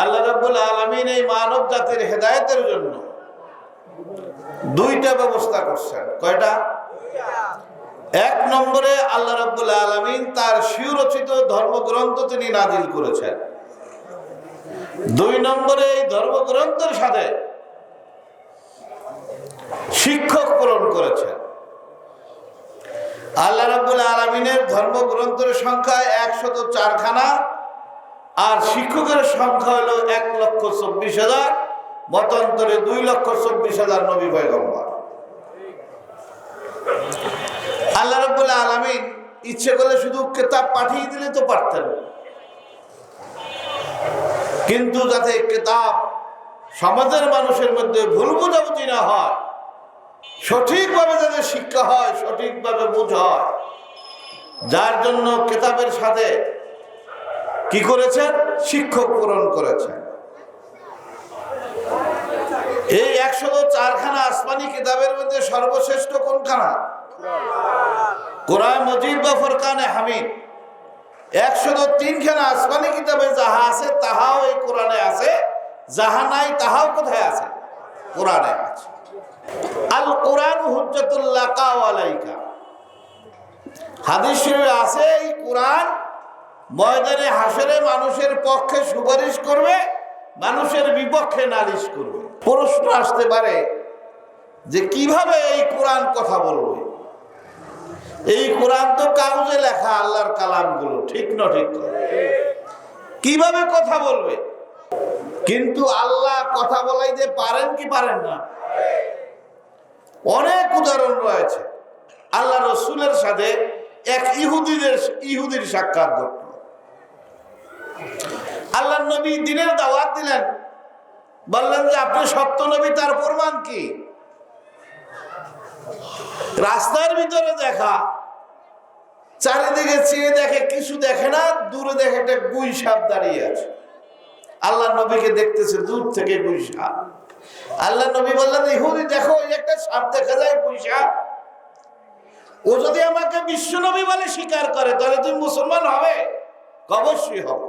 আল্লাহ রাব্বুল আলামিন এই মানব জাতির হেদায়েতের জন্য দুইটা ব্যবস্থা করছেন। কয়টা? এক নম্বরে আল্লাহ রাব্বুল আলামিন তার সুরচিত ধর্মগ্রন্থ তিনি নাজিল করেছেন। দুই নম্বরে এই ধর্মগ্রন্থের সাথে শিক্ষক প্রেরণ করেছেন। আল্লাহ রাব্বুল আলমিনের ধর্মগ্রন্থের সংখ্যা একশত চারখানা। আর শিক্ষকের সংখ্যা হলো এক লক্ষ চব্বিশ হাজার, মতান্তরে দুই লক্ষ চব্বিশ হাজার নবী পয়গম্বর। আল্লাহ রাব্বুল আলমিন ইচ্ছে করলে শুধু কেতাব পাঠিয়ে দিলে তো পারতেন। কিন্তু যাতে কেতাব সমাজের মানুষের মধ্যে ভুল বোঝাবুঝি না হয়, সঠিকভাবে যাতে শিক্ষা হয়, সঠিকভাবে বুঝ হয়, যার জন্য কেতাবের সাথে কি করেছেন শিক্ষক পূরণ করেছেন এই একশো চারখানা আসমানি কিতাবের মধ্যে সর্বশ্রেষ্ঠ কোনখানা? কোরআন মজিদ বা ফরকানে হামিদ। একশো তিনখানা আসমানি কিতাবে যাহা আছে, তাহাও এই কোরআনে আছে। যাহা নাই, তাহাও কোথায় আছে? কোরআনে আছে। আল কোরআন হুজ্জাতুল্লাহ কাওয়ালাইকা। হাদিস আছে এই কোরআন ময়দানে হাসরে মানুষের পক্ষে সুপারিশ করবে, মানুষের বিপক্ষে নালিশ করবে। প্রশ্ন আসতে পারে যে কীভাবে এই কোরআন কথা বলবে? এই কোরআন তো কাগজে লেখা আল্লাহর কালামগুলো, ঠিক না ঠিক কীভাবে কথা বলবে? কিন্তু আল্লাহ কথা বলাইতে পারেন কি পারেন না? অনেক উদাহরণ রয়েছে। আল্লাহ রসুলের সাথে এক ইহুদিদের, ইহুদির সাক্ষাৎ ঘটল। আল্লাহ নবী দিনের দাওয়াত দিলেন। বললেন যে, আপনি সত্য নবী, তার প্রমাণ কি? রাস্তার ভিতরে দেখা। চারিদিকে চেয়ে দেখে, কিছু দেখে না, দূরে দেখে একটা গুই সাপ দাঁড়িয়ে আছে। আল্লাহ নবীকে দেখতেছে, দূর থেকে গুই সাপ আল্লাহ নবী বললেন, ইহুদি, দেখো ওই একটা সাপ দেখা যায় গুই সাপ ও যদি আমাকে বিশ্ব নবী বলে স্বীকার করে, তাহলে তুমি মুসলমান হবে? অবশ্যই হবে।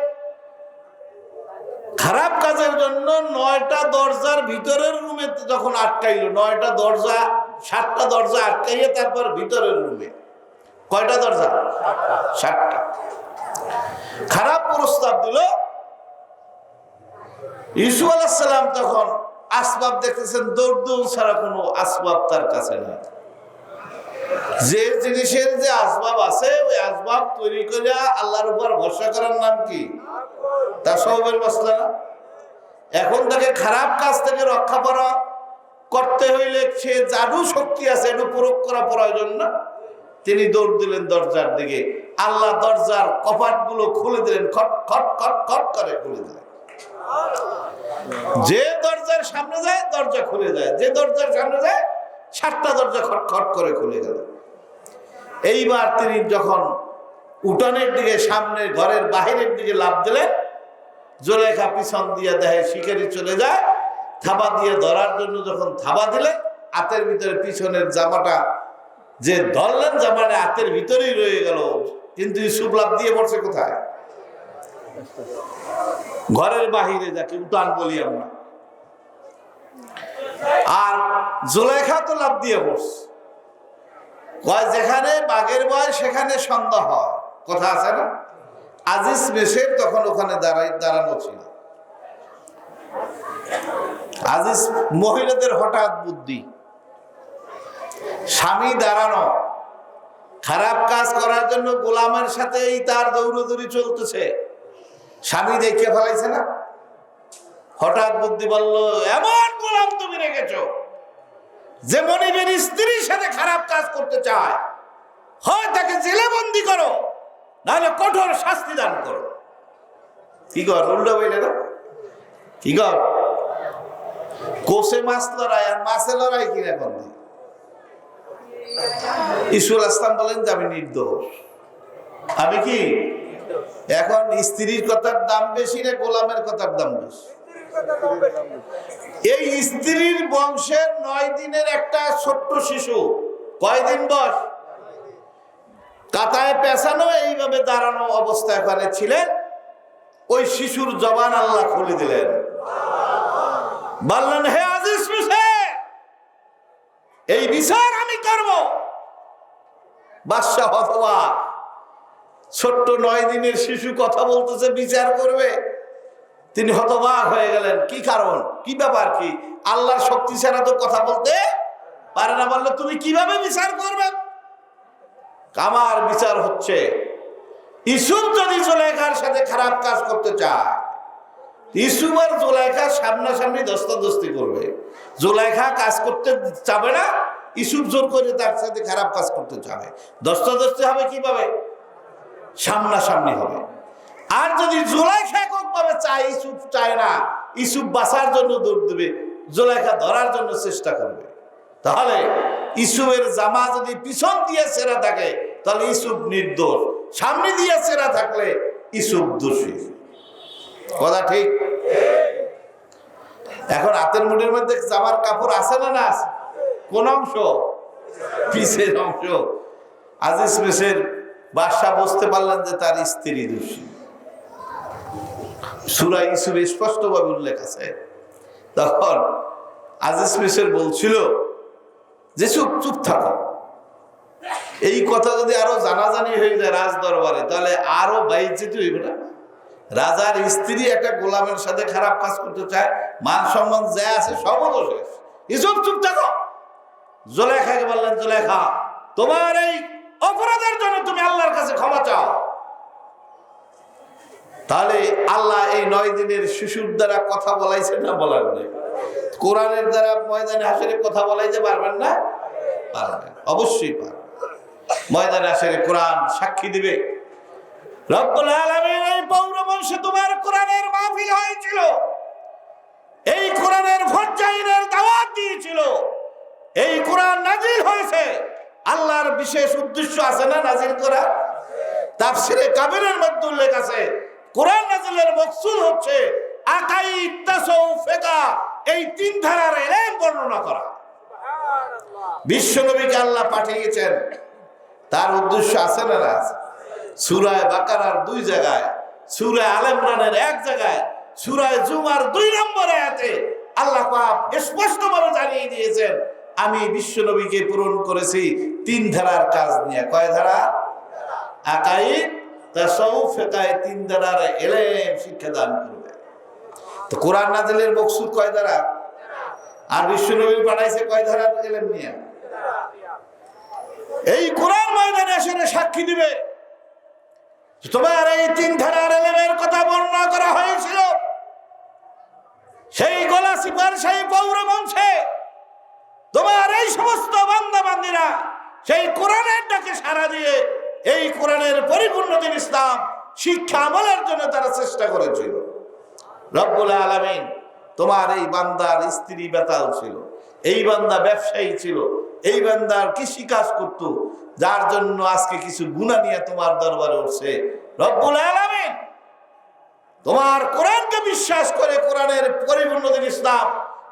কাজের জন্য নয়টা দরজার ভিতরের রুমে যখন আটকাইলো, নয়টা দরজা, সাতটা দরজা আটকাইয়ে তারপর ভিতরের রুমে। কয়টা দরজা? সাতটা। খারাপ প্রস্তাব দিল। ইসু আলাহাম তখন আসবাব দেখতেছেন দৌড় ছাড়া কোনো আসবাব তার কাছে নেই। যে জিনিসের যে আসবাব আছে, ওই আসবাব তৈরি করে আল্লাহর উপর ভরসা করার নাম কি? তা সবের মশলা না এখন তাকে খারাপ কাজ থেকে রক্ষা করা, করতে হইলে সে জাদু শক্তি আছে একটু প্রয়োগ করা প্রয়োজন না। তিনি দৌড় দিলেন দরজার দিকে। আল্লাহ দরজার কপাটগুলো খুলে দিলেন, খট খট খট খট করে খুলে দিলেন। যে দরজার সামনে যায়, দরজা খুলে যায়। যে দরজার সামনে যায়, সাতটা দরজা খট খট করে খুলে গেল। এইবার তিনি যখন উঠানের দিকে সামনে ঘরের বাহিরের দিকে লাভ দিলেন জোলেখা পিছন দিয়ে দেহে শিকারি চলে যায়, থাবা দিয়ে ধরার জন্য যখন থাবা দিলেন হাতের ভিতরে পিছনের জামাটা, যে ধরলেন জামাটা হাতের ভিতরেই রয়ে গেল। কিন্তু ইসুফ লাভ দিয়ে পড়ছে কোথায়? ঘরের বাহিরে যাকে উঠান বলি আমরা। আর জোলেখা তো লাভ দিয়ে পড়ছে যেখানে বাঘের বয় সেখানে সন্ধ্যা হয়। কথা আছে না? আজিজ মেশের তখন ওখানে দাঁড়াই, দাঁড়ানো ছিল। আজিজ মহিলাদের হঠাৎ বুদ্ধি। স্বামী দাঁড়ানো। খারাপ কাজ করার জন্য গোলামের সাথেই তার দৌড়দৌড়ি চলতেছে। স্বামী দেখে ফেলাইছে না। হঠাৎ বুদ্ধি বলল, এমন গোলাম তুমি রেখেছ, যে মনিবের স্ত্রীর সাথে খারাপ কাজ করতে চায়। হয় তাকে জেলে বন্দি করো। নাহলে কঠোর শাস্তি দান করো। কি কর, উল্টো বইলে না? কি কর? কোষে মাছ লড়াই আর মাছে লড়াই কিনা এখন ঈশ্বর আসলাম বলেন যে আমি নির্দোষ। আমি কি? এখন স্ত্রীর কথার দাম বেশি না গোলামের কথার দাম বেশি? এই স্ত্রীর বংশের নয় দিনের একটা ছোট্ট শিশু, কয়দিন বয়স? কাতায় পেছানো এইভাবে দাঁড়ানো অবস্থা এখানে ছিলেন। ওই শিশুর জবান আল্লাহ খুলে দিলেন। বললেন হে আজিজ হোসেন, এই বিচার আমি করব। বাদশাহ অথবা ছোট্ট নয় দিনের শিশু কথা বলতেছে বিচার করবে। তিনি হতবাক হয়ে গেলেন। কি কারণ? কি ব্যাপার কি? আল্লাহর শক্তি ছাড়া তো কথা বলতে পারে না। বললে তুমি কীভাবে বিচার করবে? আমার বিচার হচ্ছে। ইসুফ যদি জোলাইখার সাথে খারাপ কাজ করতে চায় ইসুফ আর জোলাইখা সামনাসামনি দস্তাদস্তি করবে। জোলাইখা কাজ করতে চাবে না ইসুফ জোর করে তার সাথে খারাপ কাজ করতে চাবে। দস্তাদস্তি হবে কীভাবে? সামনাসামনি হবে। আর যদি জোলাইখা এককভাবে চায় ইসুফ চায় না ইসুফ বাঁচার জন্য দৌড় দেবে, জোলাইখা ধরার জন্য চেষ্টা করবে। তাহলে ইসুফের জামা যদি পিছন দিয়ে সেরা থাকে, তাহলে ইসুফ নির্দোষ। সামনে দিয়ে সেরা থাকলে ইসুফ দোষী। কথা ঠিক? এখন হাতের মুঠের মধ্যে জামার কাপড় আছে না না কোন অংশ? পিসের অংশ। আজিজ মেসের বাসা বুঝতে পারলেন যে তার স্ত্রী দোষী। সুরা ইসুফ স্পষ্টভাবে উল্লেখ আছে। তখন আজিজ মেসের বলছিল যে চুপ চুপ থাকো। এই কথা যদি আরও জানাজানি হয়ে যায় রাজ দরবারে, তাহলে আরও বাইচিত হইবে না? রাজার স্ত্রী একটা গোলামের সাথে খারাপ কাজ করতে চায়, মান সম্মান যা আছে সবও তো শেষ চুপ থাকো। জোলেখাকে বললেন জোলেখা তোমার এই অপরাধের জন্য তুমি আল্লাহর কাছে ক্ষমা চাও। তাহলে আল্লাহ এই নয় দিনের শিশুর দ্বারা কথা বলাইছে না বলার নেই। কোরআনের দ্বারা ময়দানে হাসিরে কথা বলাইতে পারবেন না? পারবেন অবশ্যই পারবেন। ময়দানে হাসিরে কোরআন সাক্ষী দিবে। রব্বুল আলামিন এই পৌরবংশে তোমার কোরআনের মাহফিল হয়েছিল। এই কোরআনের ভজ্জাইনের দাওয়াত দিয়েছিল। এই কোরআন নাজিল হয়েছে। আল্লাহর বিশেষ উদ্দেশ্য আছে না নাজিল করা? তাফসিরে কাবিরের মধ্যে উল্লেখ আছে, কোরআন নাজিলের মকসুদ হচ্ছে আকাইদ তাসাউফ ফিকা এই তিন ধারার এলেম বর্ণনা করা। বিশ্বনবীকে আল্লাহ পাঠিয়েছেন। তার উদ্দেশ্য আছে না না আছে? সুরায় বাকারার দুই জায়গায়, সুরায় আল ইমরানের এক জায়গায়, সুরায় জুমার দুই নম্বর আয়াতে আল্লাহ পাক স্পষ্টভাবে জানিয়ে দিয়েছেন, আমি বিশ্বনবীকে পূরণ করেছি তিন ধারার কাজ নিয়ে। কয় ধারা? আকাইদ তাসাউফ ফিকায় তিন ধারার এলেম শিক্ষা দান করবে তো কোরআন নাজিলের মকসুদ কয় ধারা? আর বিশ্বনবী পাঠাইছে কয় ধারার এলেম নিয়ে? এই কোরআন ময়দানে এসে সাক্ষী দিবে। তোমার এই তিন ধারার এলেমের কথা বর্ণনা করা হয়েছিল। সেই গোলা সিপার, সেই পৌর বংশে তোমার এই সমস্ত বান্দা বান্দিরা সেই কোরআনের ডাকে সারা দিয়ে এই কোরআনের পরিপূর্ণ দিন ইসলাম শিক্ষা আমলের জন্য তারা চেষ্টা করেছিল। রব্বুল আলামিন, তোমার এই বান্দার স্ত্রী বেতাল ছিল, এই বান্দা ব্যবসায়ী ছিল, এই বান্দার কৃষি কাজ করত, যার জন্য আজকে কিছু গুণা নিয়ে তোমার দরবারে উঠছে। রব্বুল আলামিন, তোমার কোরআনকে বিশ্বাস করে কোরআনের পরিপূর্ণ ইসলাম,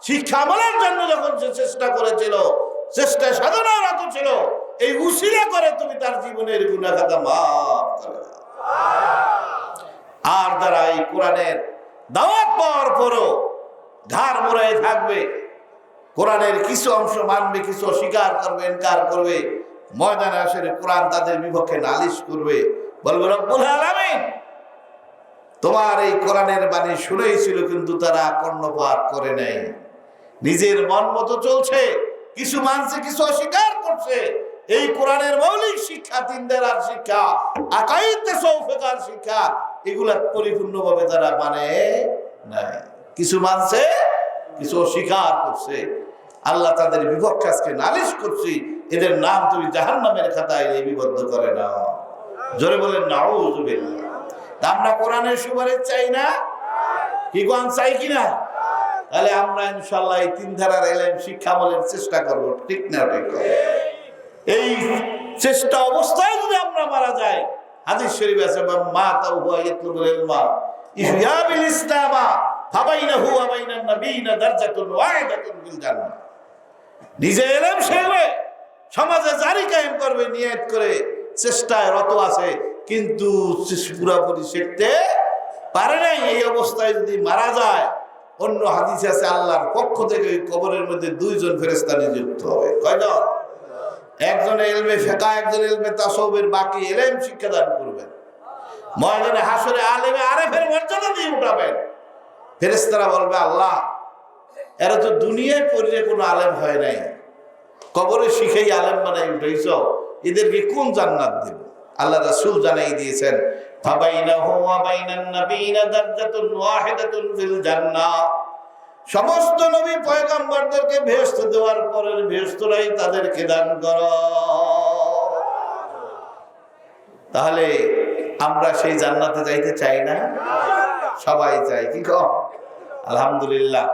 শিক্ষা আমলের জন্য যখন সে চেষ্টা করেছিল, চেষ্টা সাধনারত ছিল, এই উসিলা করে তুমি তার জীবনের গুণাখাতা মাফ করে আর যারা এই কোরআনের দাওয়াত পাওয়ার পরও ঘাড় মোড়ায় থাকবে। কোরআনের কিছু অংশ মানবে, কিছু অস্বীকার করবে, ইনকার করবে। ময়দানে আসলে কোরআন তাদের বিপক্ষে নালিশ করবে। বলবে, রব্বুল তোমার এই কোরআনের বাণী শুনেই ছিল কিন্তু তারা কর্ণপাত করে নাই। নিজের মন মতো চলছে, কিছু মানছে, কিছু অস্বীকার করছে। এই কোরআনের মৌলিক শিক্ষা তিন দেরার শিক্ষা আকাইতে শিক্ষা এগুলা পরিপূর্ণভাবে তারা মানে নাই। কিছু মানছে, কিছু অস্বীকার করছে। আল্লাহ তাদের বিপক্ষে আজকে নালিশ করছি, এদের নাম তুমি জাহান নামের খাতায় লিপিবদ্ধ করে নাও। জোরে বলেন নাও আমরা কোরআনের সুপারিশ চাই না? কি কোন চাই কিনা তাহলে আমরা ইনশাল্লাহ এই তিন ধারার এলেম শিক্ষা আমলের চেষ্টা করব, ঠিক না ঠিক? এই চেষ্টা অবস্থায় যদি আমরা মারা যাই হাদিস শরীফ আছে বা মা তাও হুয়া ইয়াতলুবুল ইলমা ইহইয়া বিল ইসলামা, ফাবাইনাহু ওয়া বাইনান নাবিয়িনা দারজাতুন ওয়াহিদাতুন ফিল জান্নাহ। নিজে এলেম শেখবে, সমাজে জারি কায়েম করবে, নিয়ত করে, চেষ্টায় রত আছে, কিন্তু পুরাপুরি শিখতে পারে নাই। এই অবস্থায় যদি মারা যায়, অন্য হাদিসে আছে, আল্লাহর পক্ষ থেকে ওই কবরের মধ্যে দুইজন ফেরেস্তা নিযুক্ত হবে। কয়জন? একজন এলমে ফেকা, একজন এলমে তাসবের বাকি এলেম শিক্ষাদান করবেন ময়দানে হাসরে আলেমে আরেফের মর্যাদা দিয়ে উঠাবেন। ফেরেস্তারা বলবে, আল্লাহ, এরা তো দুনিয়ায় পড়লে কোনো আলেম হয় নাই। কবরে শিখেই আলেম বানাই উঠেছ এদেরকে কোন জান্নাত দেব? আল্লাহ রাসূল জানাই দিয়েছেন, ফাবাইনাহু ওয়া বাইনান নাবিয়িনা দারজাতুন ওয়াহিদাতুন ফিল জান্নাহ। সমস্ত নবী পয়গম্বরদেরকে ভেস্ত দেওয়ার পরের ভেস্তরাই তাদেরকে দান কর। তাহলে আমরা সেই জান্নাতে যাইতে চাই না? সবাই চাই, কি কম? আলহামদুলিল্লাহ।